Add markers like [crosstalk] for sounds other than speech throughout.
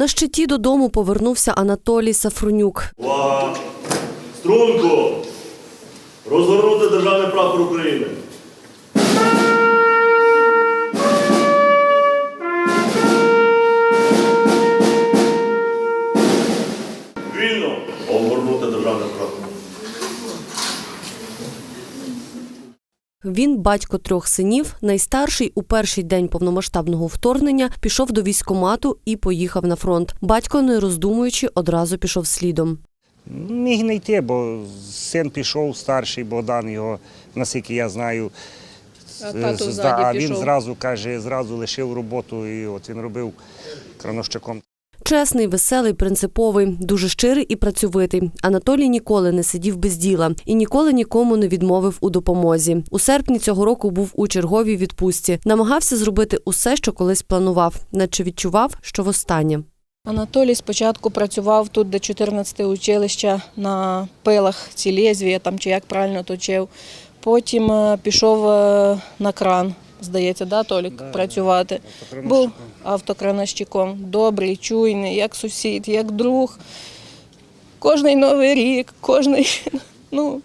На щиті додому повернувся Анатолій Сафронюк. Увага! Струнко! Розгорнути державний прапор України. Вільно обгорнути державний прапор. Він батько трьох синів. Найстарший у перший день повномасштабного вторгнення пішов до військкомату і поїхав на фронт. Батько, не роздумуючи, одразу пішов слідом. Міг не йти, бо син пішов, старший Богдан його, наскільки я знаю. А тато з- а він пішов. зразу каже, зразу лишив роботу і от він робив крановщиком. Чесний, веселий, принциповий, дуже щирий і працьовитий. Анатолій ніколи не сидів без діла і ніколи нікому не відмовив у допомозі. У серпні цього року був у черговій відпустці. Намагався зробити усе, що колись планував, наче відчував, що востаннє. Анатолій спочатку працював тут, де 14 училище на пилах ці лезвія, там чи як правильно точив. Потім е, пішов е, на кран, здається, да, Толік, працювати. Був автокрановщиком, добрий, чуйний, як сусід, як друг. Кожний новий рік, кожний, [laughs] ну,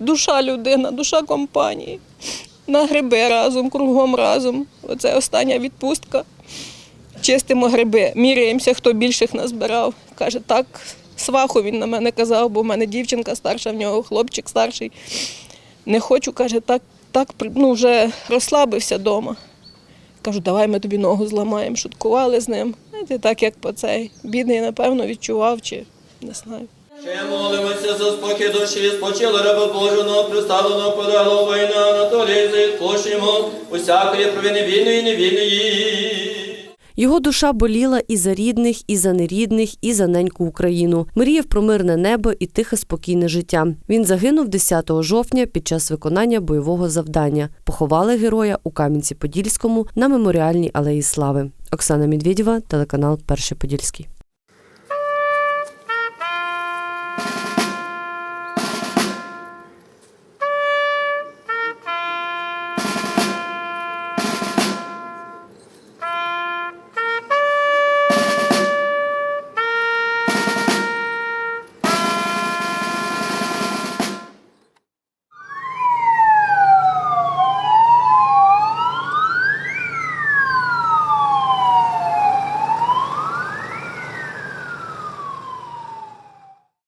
душа людина, душа компанії. На гриби разом, кругом разом. Оце остання відпустка. Чистимо гриби, міряємося, хто більших назбирав. Каже, так, сваху він на мене казав, бо в мене дівчинка старша, в нього хлопчик старший. Не хочу, каже, так, так ну, вже розслабився вдома. Кажу, давай ми тобі ногу зламаємо. Шуткували з ним. Знаєте, так як по цей. Бідний, напевно, відчував чи не знаю. Ще молимося за спокій душі, спочила раба Божого, приставлено подало воїна Анатолій, відпущення усякої провини вільної і невільної. Його душа боліла і за рідних, і за нерідних, і за неньку Україну. Мріяв про мирне небо і тихе спокійне життя. Він загинув 10 жовтня під час виконання бойового завдання. Поховали героя у Кам'янці-Подільському на меморіальній алеї Слави. Оксана Медведєва, телеканал Перший Подільський.